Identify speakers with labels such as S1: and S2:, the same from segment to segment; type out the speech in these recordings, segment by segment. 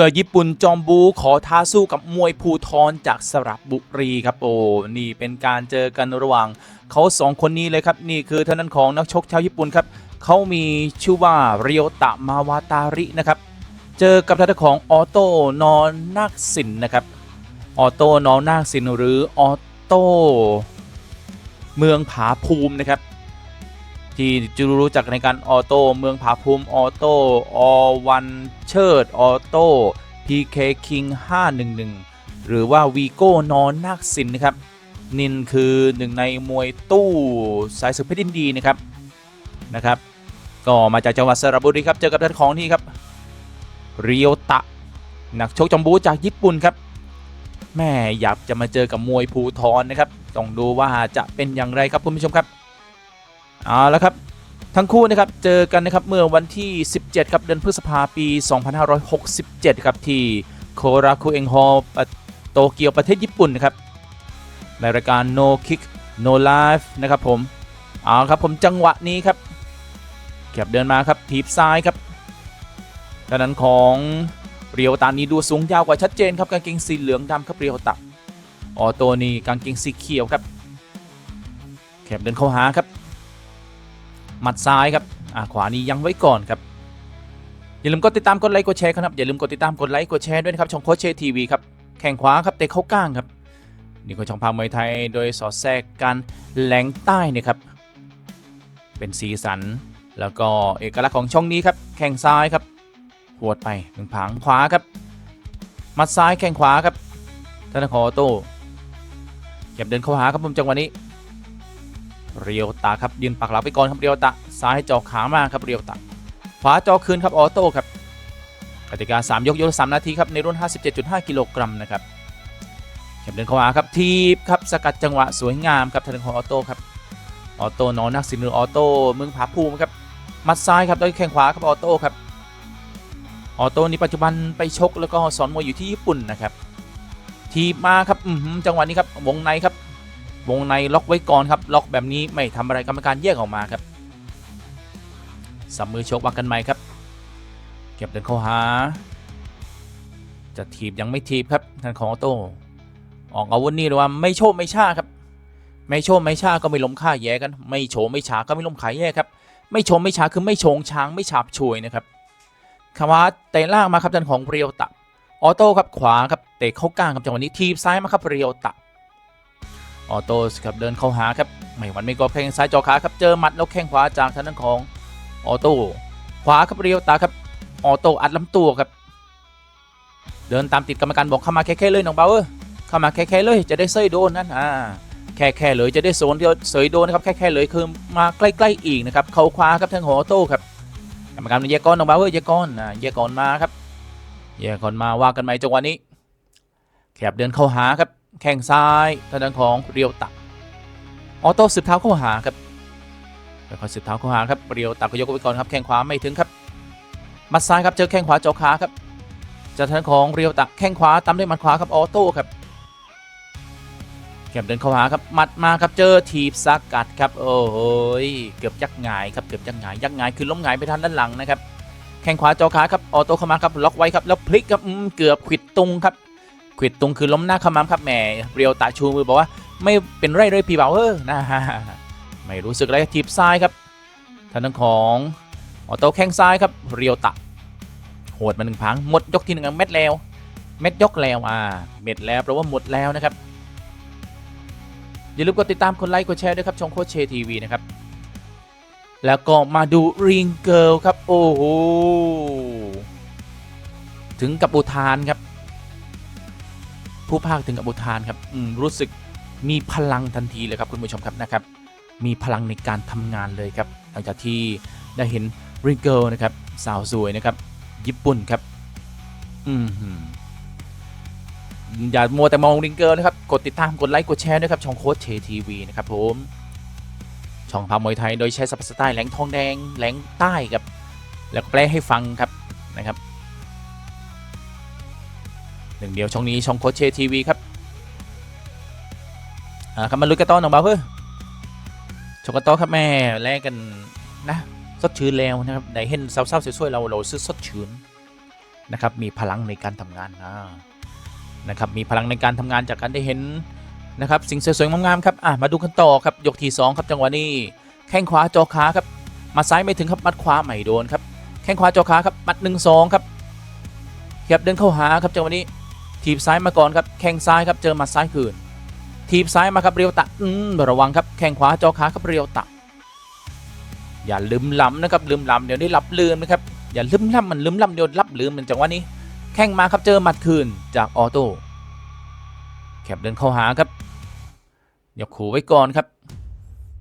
S1: เอญี่ปุ่นจอมบูขอท้าสู้กับมวยภูทรจากสระบุรีครับโอ้นี่เป็นการเจอกันระหว่างเขาสองคนนี้เลยครับนี่คือท่านั้นของนักชกชาวญี่ปุ่นครับเขามีชื่อว่าเรียวตะมาวาตารินะครับเจอกับท่านของออโต้นอนนาคสินนะครับออโต้นอนนาคสินหรือออโต้เมืองผาภูมินะครับ ที่จะรู้จักในการออโต้เมืองผาภูมิออโต้อวันเชิดออโต้ PK King 511 หรือว่าวีโก้นอนนาคสินนะครับ นินคือหนึ่งในมวยตู้สายสืบเพชรินดีนะครับนะครับ ก็มาจากจังหวัดสระบุรีครับ เจอกับท่านของนี่ครับเรียวตะ นักชกจอมบูจากญี่ปุ่นครับแม่อยากจะมาเจอกับมวยภูทรนะครับ ต้องดูว่าจะเป็นอย่างไรครับคุณผู้ชมครับ เอาละครับทั้งคู่นะครับเจอกันนะครับเมื่อวันที่ 17 ครับเดือนพฤษภาปี 2567 ครับที่โคราคุเอ็งฮอลโตเกียวประเทศญี่ปุ่นนะครับในรายการ No Kick No Life นะครับผมเอาครับผมจังหวะนี้ครับแคบเดินมาครับถีบซ้ายครับด้านนั้นของเรียวตานี้ดูสูงยาวกว่าชัดเจนครับกางเกงสีเหลืองดำครับเรียวตะออโตนี่กางเกงสีเขียวครับแคบเดินเข้าหาครับ หมัดซ้ายครับอ่าขวานี้ยังไว้ก่อนครับอย่าลืมกดติดตามกดไลค์กดแชร์ครับอย่าลืมกดติดตามกดไลค์กดแชร์ด้วยนะครับช่องโคชเชทีวีครับแข่งขวาครับเตะเข้าก้างครับนี่ก็ช่องพามวยไทยโดยสอดแทรกการแหลงใต้นะครับ เป็นสีสัน แล้วก็เอกลักษณ์ของช่องนี้ครับแข่งซ้ายครับหวดไปหนึ่งผางขวาครับมัดซ้ายแข่งขวาครับธนาคอโต้เก็บเดินเข้าหาครับผมจังหวะนี้ เรียวตาครับยืนปักหลักไปก่อนครับเรียวตะซ้ายจอขามาครับเรียวตะขวาจอคืนครับออโต้ครับกติกา 3 ยกยกละ3นาทีครับในรุ่น 57.5 กิโลกรัมนะครับเข็มเดินข้าครับทีบครับสกัดจังหวะสวยงามครับทางของออโต้ครับออโต้นอนนักสินอออโต้เมืองผาภูมิครับมัดซ้ายครับโดยแข้งขวาครับออโต้ครับออโต้นี่ปัจจุบันไปชกแล้วก็สอนมวยอยู่ที่ญี่ปุ่นนะครับทีบมาครับอื้อหือจังหวะนี้ครับวงในครับ วงในล็อกไว้ก่อนครับ ล็อกแบบนี้ไม่ทำอะไรกรรมการแยกออกมาครับสับมือชกวักกันใหม่ครับ เก็บเดินเข้าหา จะถีบยังไม่ถีบครับทางของออโต้ออกอาวุธนี่หรือว่าไม่โชว์ไม่ชาครับ ไม่โชว์ไม่ชาก็ไม่ล้มค่าแย่กัน ไม่โฉไม่ฉาก็ไม่ล้มขายแย่ครับ ไม่โฉไม่ฉาคือไม่โฉงช้างไม่ฉาบฉวยนะครับคำว่าเตะล่างมาครับทางของเรียวตะออโต้ครับขวาครับเตะเข้ากลางครับจังหวะนี้ทีบซ้ายมาครับเรียวตะ ออโต้ครับเดินเข้าหาครับไม่หวันไม่กอบแข้งซ้ายจอขาครับเจอหมัดแล้วแข้งขวาจากทางด้านของออโต้ขวาครับเรียวตาครับออโต้อัดลำตัวครับ เดินตามติดกรรมการบอกเข้ามาแค่ๆเลยน้องเบาเออเข้ามาแค่ๆเลยจะได้เซยโดนนั่นอ่าแค่ๆเลยจะได้โซนเดียวเสยโดนนะครับแค่ๆเลยคือมาใกล้ๆอีกนะครับเข้าขวาครับทางขอออโต้ครับกรรมการแยกก้อนน้องเบาเออแยกก้อนอ่าแยกก้อนมาครับแยกก้อนมาว่ากันใหมจังหวะนี้แคบเดินเข้าหาครับ แข้งซ้ายทางด้านของเรียวตักออโต้สืบเท้าเข้าหาครับค่อยๆสืบเท้าเข้าหาครับเรียวตักก็ยกไว้ก่อนครับแข้งขวาไม่ถึงครับมัดซ้ายครับเจอแข้งขวาเจาะขาครับจากทางด้านของเรียวตักแข้งขวาตามด้วยมัดขวาครับออโต้ครับแคบเดินเข้าหาครับมัดมาครับเจอทีบสกัดครับโอ้โหยเกือบยักหงายครับเกือบยักหงายยักหงายคือล้มหงายไปทางด้านหลังนะครับแข้งขวาเจาขาครับออโต้เข้ามาครับล็อกไว้ครับแล้วพลิกครับเกือบขิดตรงครับ ขวิดตรงคือล้มหน้าขมำครับแหมเรียวตาชูมือบอกว่าไม่เป็นไรเลยพี่เบาเออนะฮะไม่รู้สึกอะไรทีบซ้ายครับทางด้านของออโต้แข้งซ้ายครับเรียวตะโหดมาหนึ่งพังหมดยกที่หนึ่งเม็ดแล้วเม็ดยกแล้วอ่าเม็ดแล้วแปลว่าหมดแล้วนะครับอย่าลืมกดติดตามกดไลค์กดแชร์ด้วยครับช่องโคชเชทีวีนะครับแล้วก็มาดูริงเกิลครับโอ้โหถึงกับอุทานครับ ผู้ภาคถึงกับอุทานครับรู้สึกมีพลังทันทีเลยครับคุณผู้ชมครับนะครับ มีพลังในการทำงานเลยครับหลังจากที่ได้เห็นริงเกิลนะครับสาวสวยนะครับ ญี่ปุ่นครับอืมอย่ามัวแต่มองริงเกิลนะครับ กดติดตามกดไลค์กดแชร์ด้วยครับ ช่องโค้ชเชทีวีนะครับผม ช่องพามวยไทยโดยใช้สับสไตล์แหลงทองแดงแหลงใต้ครับ แล้วก็แปลให้ฟังครับนะครับ หนึ่งเดียวช่องนี้ช่องโคชเชทีวีครับอ่าครับมาลุยกันต่อหน่องเบาเพื่อชกกันต่อครับแม่แลกกันนะสดชื่นแล้วนะครับได้เห็นสาวๆสวยๆเราเราซื้อสดชื่นนะครับมีพลังในการทำงานนะนะครับมีพลังในการทำงานจากการได้เห็นนะครับสิ่งสวยๆงามๆครับอะมาดูกันต่อครับยกที่สองครับจังหวะนี้แข้งขวาจอขาครับมาซ้ายไม่ถึงครับมัดขวาไม่โดนครับแข้งขวาจอขาครับมัดหนึ่งสองครับครับเดินเข้าหาครับจังหวะนี้ ทีบซ้ายมาก่อนครับแข้งซ้ายครับเจอหมัดซ้ายคืนทีบซ้ายมาครับเรียวตะอืมระวังครับแข้งขวาจอขาครับเรียวตะ อย่าลืมล้ำนะครับลืมล้ำเดี๋ยวได้รับลืมนะครับอย่าลืมล้ำมันลืมล้ำเดี๋ยวรับลืมมันจังหวะนี้ แข้งมาครับเจอหมัดคืนจากออโต้แคบเดินเข้าหาครับยกขู่ไว้ก่อนครับ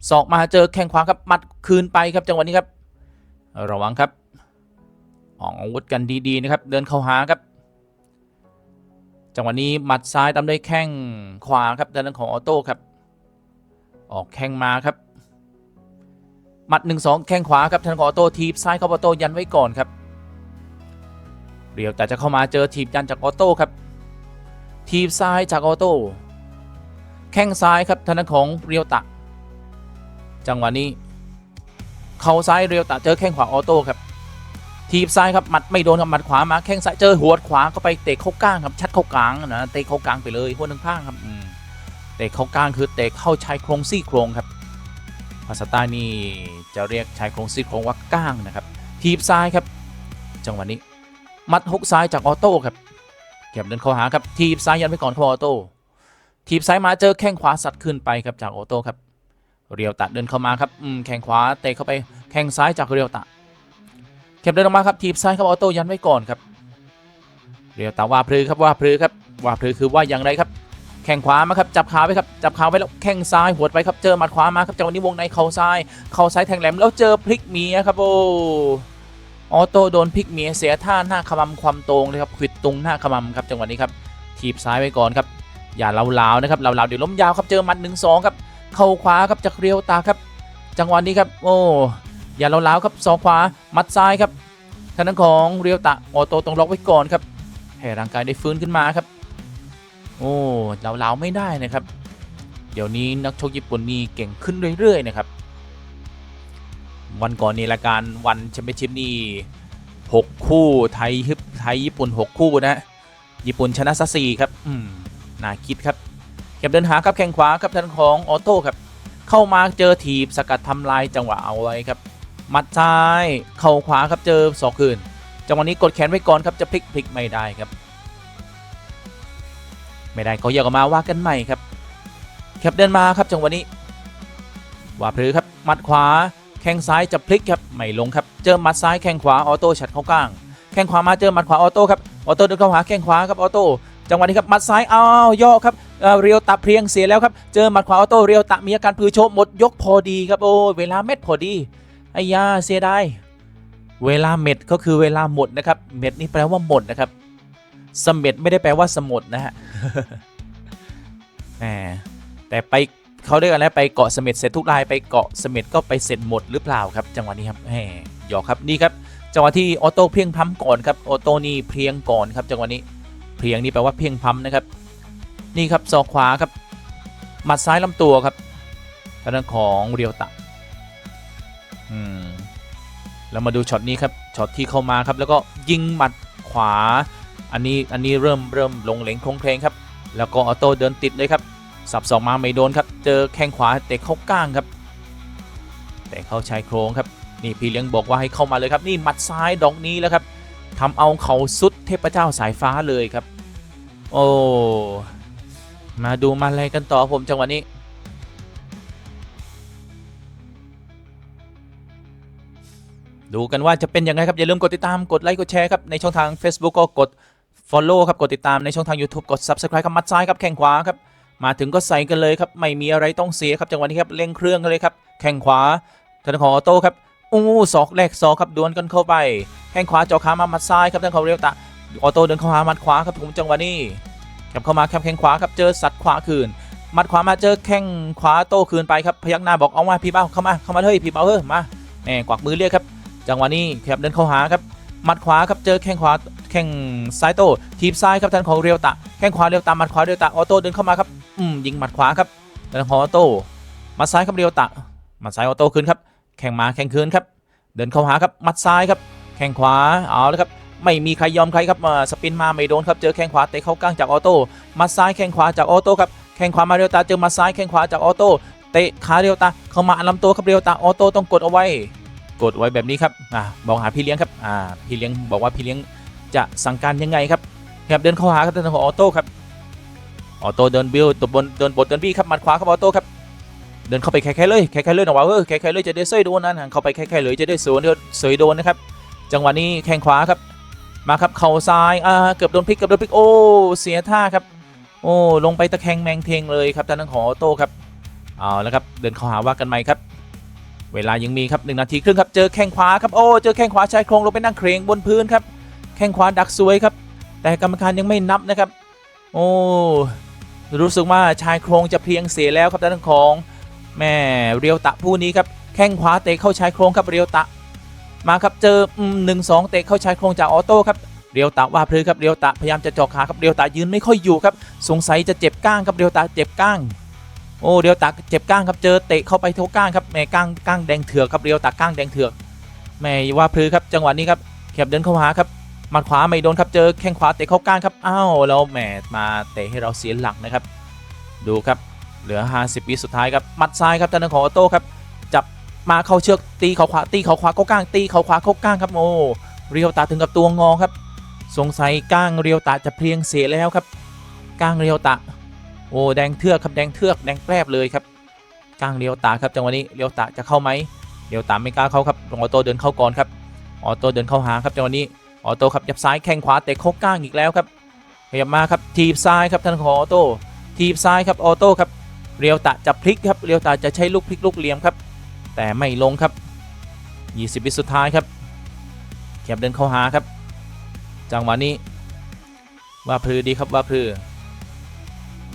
S1: ศอกมาเจอแข้งขวาครับหมัดคืนไปครับจังหวะนี้ครับ ระวังครับออกอาวุธกันดีๆนะครับ เดินเข้าหาครับ จังหวะนี้หมัดซ้ายตามด้วยแข้งขวาครับด้านของออโต้ครับ ออกแข้งมาครับ หมัด 1 2 แข้งขวาครับทางของออโต้ทีบซ้ายเข้าออโต้ยันไว้ก่อนครับเรียวแต่จะเข้ามาเจอทีบยันจากออโต้ครับ ทีบซ้ายจากออโต้แข้งซ้ายครับทางของเรียวตะ จังหวะนี้ เข่าซ้ายเรียวตะเจอแข้งขวาออโต้ครับ ทีบซ้ายครับหมัดไม่โดนครับหมัดขวามาแข้งซ้ายเจอหัวขวาเข้าไปเตะเข้ากลางครับชัดเข้ากลางนะเตะเข้ากลางไปเลยหัวหนึ่งข้างครับเตะเข้ากลางคือเตะเข้าชายโครงซี่โครงครับภาษาใต้นี่จะเรียกชายโครงซี่โครงว่าก้างนะครับ ทีบซ้ายครับ จังหวะนี้มัดฮุกซ้ายจากออโต้ครับเก็บเดินเข้าหาครับทีบซ้ายยันไปก่อนเข้าออโต้ทีบซ้ายมาเจอแข้งขวาสัตว์ขึ้นไปครับจากออโต้ครับเรียวตะเดินเข้ามาครับอืมแข้งขวาเตะเข้าไปแข้งซ้ายจากเรียวตะเก็บเดินออกมาครับทีบซ้ายครับออโต้ยันไว้ก่อนครับเรียวตะว่าพลือครับว่าพลือครับว่าพลือคือว่าอย่างไรครับ แข้งขวามาครับจับขาไว้ครับจับขาไว้แล้วแข้งซ้ายหัวดไปครับเจอหมัดขวามาครับจังหวะนี้วงในเข่าซ้ายเข่าซ้ายแทงแหลมแล้วเจอพลิกเมียครับโอ้ออโต้โดนพลิกเมียเสียท่าหน้าขมำความตรงเลยครับขิดตรงหน้าขมำครับจังหวะนี้ครับทีบซ้ายไว้ก่อนครับอย่าเลาๆนะครับเลาๆเดี๋ยวล้มยาวครับเจอหมัดหนึ่งสองครับเข่าขวาครับจากเรียวตาครับ จังหวะนี้ครับโอ้ อย่าเล้าๆครับศอกขวามัดซ้ายครับทางด้านของเรียวตะออโต้ต้องล็อกไว้ก่อนครับให้ร่างกายได้ฟื้นขึ้นมาครับ โอ้เราล้าไม่ได้นะครับ เดี๋ยวนี้นักชกญี่ปุ่นนี่เก่งขึ้นเรื่อยๆนะครับวันก่อนในรายการวันแชมเปี้ยนชิพนี่6คู่ไทยฮึบไทยญี่ปุ่น 6 คู่นะญี่ปุ่นชนะซะสี่ครับอืมน่าคิดครับเก็บเดินหาครับแข้งขวาครับทางของออโต้ครับเข้ามาเจอถีบสกัดทำลายจังหวะเอาไว้ครับ มัดซ้าย เข่าขวาครับเจอศอกคืนจังหวะนี้กดแขนไว้ก่อนครับจะพลิกพลิกไม่ได้ครับ ไม่ได้เขาแยกออกมาว่ากันใหม่ครับแคปเดินมาครับจังหวะนี้ว่าพลือครับมัดขวาแข้งซ้ายจะพลิกครับไม่ลงครับเจอมัดซ้ายแข้งขวาออโต้ฉัดเข้ากลางแข้งขวามาเจอมัดขวาออโต้ครับออโต้เดินเข้าหาแข้งขวาครับออโต้จังหวะนี้ครับมัดซ้ายอ้าวย่อครับเรียวตะเพียงเสียแล้วครับเจอมัดขวาออโต้เรียวตะมีอาการพือโชหมดยกพอดีครับโอ้เวลาเม็ดพอดี ไอ้ยาเสียดายเวลาเม็ดก็คือเวลาหมดนะครับ เม็ดนี่แปลว่าหมดนะครับ สมเม็ดไม่ได้แปลว่าสมดนะฮะแหมแต่ไปเขาเรียกกันแล้วไปเกาะเสม็ดเสร็จทุกรายไปเกาะเสม็ดก็ไปเสร็จหมดหรือเปล่าครับ จังหวะนี้ครับแหมหยอกครับนี่ครับจังหวะที่ออโต้เพียงพำก่อนครับออโต้นี่เพียงก่อนครับจังหวะนี้เพียงนี่แปลว่าเพียงพำนะครับ นี่ครับศอกขวาครับหมัดซ้ายลำตัวครับทางด้านของเรียวตะ อืมแล้วมาดูช็อตนี้ครับช็อตที่เข้ามาครับ แล้วก็ยิงหมัดขวา อันนี้อันนี้เริ่มเริ่มลงเหลงโคงเพลงครับ แล้วก็ออโต้เดินติดเลยครับ สับสองมาไม่โดนครับ เจอแข้งขวาเตะเข้าก้างครับเตะเข้าชายโครงครับ นี่พี่เลี้ยงบอกว่าให้เข้ามาเลยครับ นี่หมัดซ้ายดอกนี้แล้วครับทำเอาเขาสุดเทพเจ้าสายฟ้าเลยครับ โอ้มาดูมาอะไรกันต่อผมจังหวะนี้ ดูกันว่าจะเป็นยังไงครับ อย่าลืมกดติดตามกดไลค์กดแชร์ครับ ในช่องทาง Facebook ก็กด Follow ครับ กดติดตามในช่องทาง YouTube กด Subscribe ครับมัดซ้ายครับแข้งขวาครับ มาถึงก็ใส่กันเลยครับ ไม่มีอะไรต้องเสียครับจังหวะนี้ครับเร่งเครื่องกันเลยครับแข้งขวาทางของออโต้ครับอู้ศอกแรกศอกครับดวลกันเข้าไปแข้งขวาเจาะขามามัดซ้ายครับทางของเรียวตะออโต้เดินเข้าหามัดขวาครับผมจังหวะนี้แคบเข้ามาแคบแข้งขวาครับเจอสัตว์ขวาคืนมัดขวามาเจอแข้งขวาโต้คืนไปครับพยักหน้าบอกเอามาพี่เป้าเข้ามาเข้ามาเฮ้ยพี่เป้าเฮ้ยมาแหมกวักมือเรียกครับ จังหวะนี้แคบเดินเข้าหาครับมัดขวาครับเจอแข้งขวาแข้งซ้ายโตทีบซ้ายครับทางของเรียวตะแข้งขวาเรียวตะมัดขวาเรียวตะออโต้เดินเข้ามาครับอืมยิงหมัดขวาครับทางของออโต้มัดซ้ายครับเรียวตะมัดซ้ายออโต้คืนครับแข้งมาแข้งคืนครับเดินเข้าหาครับมัดซ้ายครับแข้งขวาเอาเลยครับไม่มีใครยอมใครครับมาสปินมาไม่โดนครับเจอแข้งขวาเตะเข้ากลางจากออโต้มาซ้ายแข้งขวาจากออโต้ครับแข้งขวามาเรียวตาเจอมาซ้ายแข้งขวาจากออโต้เตะขาเรียวตาเข้ามาอันลำตัวครับเรียวตาออโต้ต้องกดเอาไว้ กดไว้แบบนี้ครับอ่าบอกหาพี่เลี้ยงครับอ่าพี่เลี้ยงบอกว่าพี่เลี้ยงจะสั่งการยังไงครับครับเดินเข้าหาครับทางด้านของออโต้ครับออโต้เดินบิลตบบนเดินบดเดินบี้ครับมัดขวาครับออโต้ครับเดินเข้าไปแค่ๆเลยแค่ๆเลยนะว่าเออแค่ๆเลยจะได้เสยโดนนั้นเข้าไปแค่ๆเลยจะได้สวนเดี๋ยวเสยโดนนะครับจังหวะนี้แข้งขวาครับมาครับเข่าซ้ายอ่าเกือบโดนพลิกเกือบโดนพลิกโอ้เสียท่าครับโอ้ลงไปตะแคงแมงเทงเลยครับทางด้านของออโต้ครับเอาแล้วครับเดินเข้าหาว่ากันใหม่ครับ เวลายังมีครับหนึ่งนาทีครึ่งครับเจอแข้งขวาครับโอ้เจอแข้งขวาชายโครงลงไปนั่งเครงบนพื้นครับแข้งขวาดักสวยครับ แต่กรรมการยังไม่นับนะครับ โอ้รู้สึกว่าชายโครงจะเพียงเสียแล้วครับด้านของแม่เรียวตะผู้นี้ครับแข้งขวาเตะเข้าชายโครงครับเรียวตะ มาครับเจอหนึ่งสองเตะเข้าชายโครงจากออโต้ครับเรียวตะว่าพลือครับเรียวตะพยายามจะจาะขาครับเรียวตะยืนไม่ค่อยอยู่ครับสงสัยจะเจ็บก้างครับเรียวตะเจ็บก้าง โอ้เรียวตะเจ็บก้างครับเจอเตะเข้าไปเท่าก้างครับแม่ก้างก้างแดงเถือกครับเรียวตะก้างแดงเถือกแม่ว่าพลือครับจังหวะนี้ครับแคบเดินเข้าหาครับหมัดขวาไม่โดนครับเจอแข้งขวาเตะเข้าก้างครับอ้าวแล้วแหมมาเตะให้เราเสียหลักนะครับ ดูครับเหลือ 50 วิสุดท้ายครับหมัดซ้ายครับทางด้านของออโต้ครับจับมาเข้าเชือกตีเขาขวาตีเขาขวาเข้าก้างตีเขาขวาเข้าก้างครับโอ้เรียวตาถึงกับตัวงอครับ สงสัยก้างเรียวตาจะเพลียงเสียแล้วครับ ก้างเรียวตา โอ้แดงเทือกครับแดงเทือกแดงแปรบเลยครับก้างเรียวตาครับจังหวะนี้เรียวตาจะเข้าไหมเรียวตาไม่กล้าเข้าครับออโต้เดินเข้าก่อนครับออโต้เดินเข้าหาครับจังหวะนี้ออโต้ครับยับซ้ายแข้งขวาเตะเข้าก้างอีกแล้วครับขยับมาครับทีบซ้ายครับท่านของออโต้ทีบซ้ายครับออโต้ครับเรียวตาจะพลิกครับเรียวตาจะใช้ลูกพลิกลูกเหลี่ยมครับ แต่ไม่ลงครับ 20 วิสุดท้ายครับแคบเดินเข้าหาครับ จังหวะนี้ว่าพลือดีครับว่าพลือ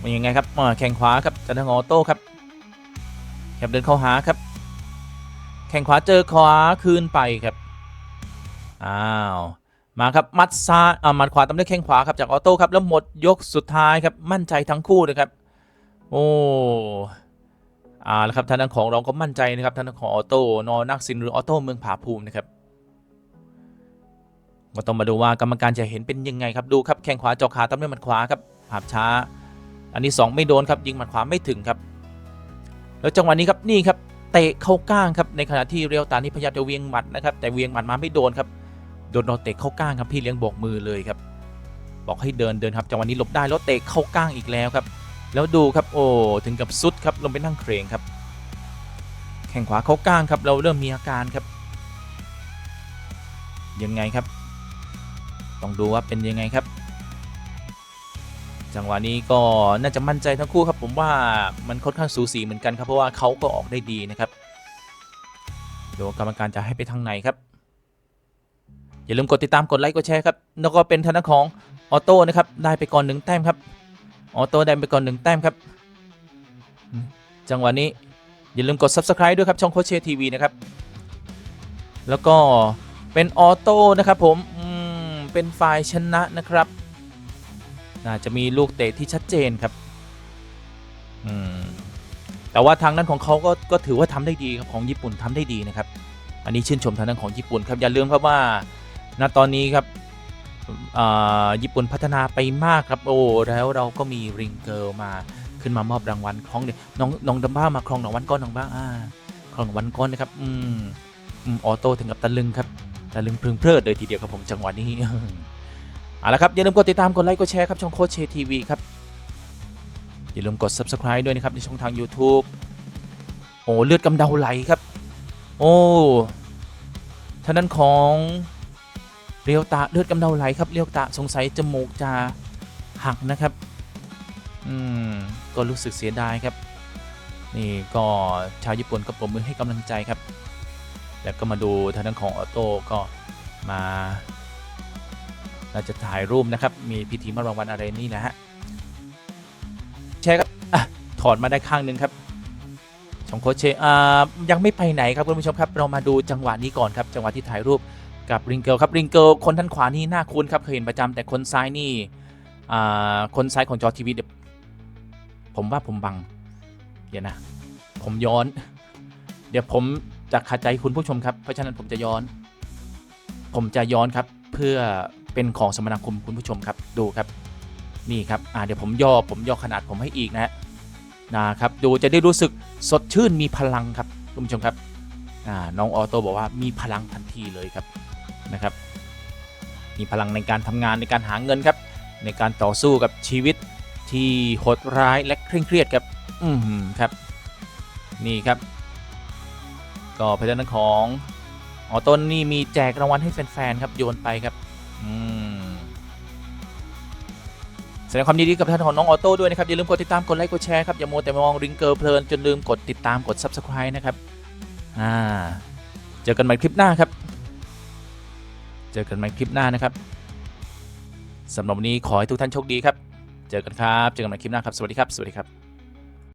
S1: มันยังไงครับอ่าแข่งขวาครับจันทงออโต้ครับแคบเดินเข้าหาครับ แข่งขวาเจอขวาคืนไปครับอ้าวมาครับมัดซ้ายอ่ามัดขวาตามด้วยแข้งขวาครับจากออโต้ครับแล้วหมดยกสุดท้ายครับมั่นใจทั้งคู่นะครับ โอ้อ่าแล้วครับทางด้านของเราก็มั่นใจนะครับทางด้านของออโต้นอนักสินหรือออโต้เมืองผาภูมินะครับก็ต้องมาดูว่ากรรมการจะเห็นเป็นยังไงครับดูครับแข้งขวาเจาะขาตามด้วยหมัดขวาครับภาพช้า อันนี้ 2 ไม่โดนครับยิงหมัดขวาไม่ถึงครับ แล้วจังหวะนี้ครับนี่ครับเตะเข้าก้างครับในขณะที่เรียวตานี่พยายามจะเวียงหมัดนะครับแต่เวียงหมัดมาไม่โดนครับโดนเราเตะเข้าก้างครับพี่เลี้ยงโบกมือเลยครับ บอกให้เดินเดินครับจังหวะนี้หลบได้แล้วเตะเข้าก้างอีกแล้วครับ แล้วดูครับโอ้ถึงกับสุดครับลงไปนั่งเครงครับ แข้งขวาเข้าก้างครับเราเริ่มมีอาการครับ ยังไงครับ ต้องดูว่าเป็นยังไงครับ จังหวะนี้ก็น่าจะมั่นใจทั้งคู่ครับ ผมว่ามันค่อนข้างสูสีเหมือนกันครับเพราะว่าเขาก็ออกได้ดีนะครับเดูว่ากรรมการจะให้ไปทางไหนครับ อย่าลืมกดติดตามกดไลค์กดแชร์ครับแล้วก็เป็นทางด้าของออโต้นะครับได้ไปก่อนหนึ่งแต้มครับออโต้ได้ไปก่อนหนึ่งแต้มครับ จังหวะนี้อย่าลืมกด subscribe ด้วยครับช่องโคชเชทีวีนะครับแล้วก็เป็นออโต้นะครับผมอืมเป็นฝ่ายชนะนะครับ น่าจะมีลูกเตะที่ชัดเจนครับอืมแต่ว่าทางนั้นของเขาก็ก็ถือว่าทำได้ดีครับของญี่ปุ่นทำได้ดีนะครับ อันนี้ชื่นชมทางด้านของญี่ปุ่นครับอย่าลืมครับว่าณตอนนี้ครับญี่ปุ่นพัฒนาไปมากครับโอ้แล้วเราก็มีริงเกิลมาขึ้นมามอบรางวัลของเนี่ยน้องน้องดัมบ้ามาครองรางวัลก้อนน้องบ้าอ่าครองรางวัลก้อนนะครับออืมออโต้ถึงกับตะลึงครับตะลึงพึงเพลิดเลยทีเดียวครับผมจังหวะนี้ เอาละครับ อย่าลืมกดติดตามกดไลค์กดแชร์ครับช่องโคชเชทีวีครับ อย่าลืมกด subscribe ด้วยนะครับในช่องทาง YouTube โอ้เลือดกำเดาไหลครับ โอ้ท่านั้นของเรียวตาเลือดกำเดาไหลครับเรียวตาสงสัยจมูกจะหักนะครับ อืมก็รู้สึกเสียดายครับ นี่ก็ชาวญี่ปุ่นก็ปรบมือให้กำลังใจครับ แล้วก็มาดูทางด้านของออโต้ก็มา เราจะถ่ายรูปนะครับ มีพิธีมอบรางวัลอะไรนี่นะฮะแชร์ครับอะถอดมาได้ข้างหนึ่งครับชองโคชเชอ่ายังไม่ไปไหนครับคุณผู้ชมครับ เรามาดูจังหวะนี้ก่อนครับ จังหวะที่ถ่ายรูปกับริงเกิลครับริงเกิลคนท่านขวานี่น่าคุ้นครับเคยเห็นประจำแต่คนซ้ายนี่อ่าคนซ้ายของจอทีวีเดี๋ยวผมว่าผมบังเดี๋ยวนะ ผมย้อน เดี๋ยวผมจะขัดใจคุณผู้ชมครับ เพราะฉะนั้นผมจะย้อน ผมจะย้อนครับเพื่อ เป็นของสมนาคมคุณผู้ชมครับดูครับนี่ครับอ่าเดี๋ยวผมย่อผมย่อขนาดผมให้อีกนะนะครับดูจะได้รู้สึกสดชื่นมีพลังครับคุณผู้ชมครับอ่าน้องออโต้บอกว่ามีพลังทันทีเลยครับนะครับ มีพลังในการทำงานในการหาเงินครับ ในการต่อสู้กับชีวิตที่โหดร้ายและเคร่งเครียดครับอืมครับนี่ครับ ก็เพจนั้นของออต้นนี่มีแจกรางวัลให้แฟนๆครับโยนไปครับ แสดงความยินดีกับท่านของน้องออโต้ด้วยนะครับอย่าลืมกดติดตามกดไลค์กดแชร์ครับอย่ามัวแต่มองริงเกอร์เพลินจนลืมกดติดตามกด Subscribe นะครับอ่าเจอกันใหม่คลิปหน้าครับ เจอกันใหม่คลิปหน้านะครับสำหรับวันนี้ขอให้ทุกท่านโชคดีครับ เจอกันครับ เจอกันใหม่คลิปหน้าครับ สวัสดีครับ สวัสดีครับ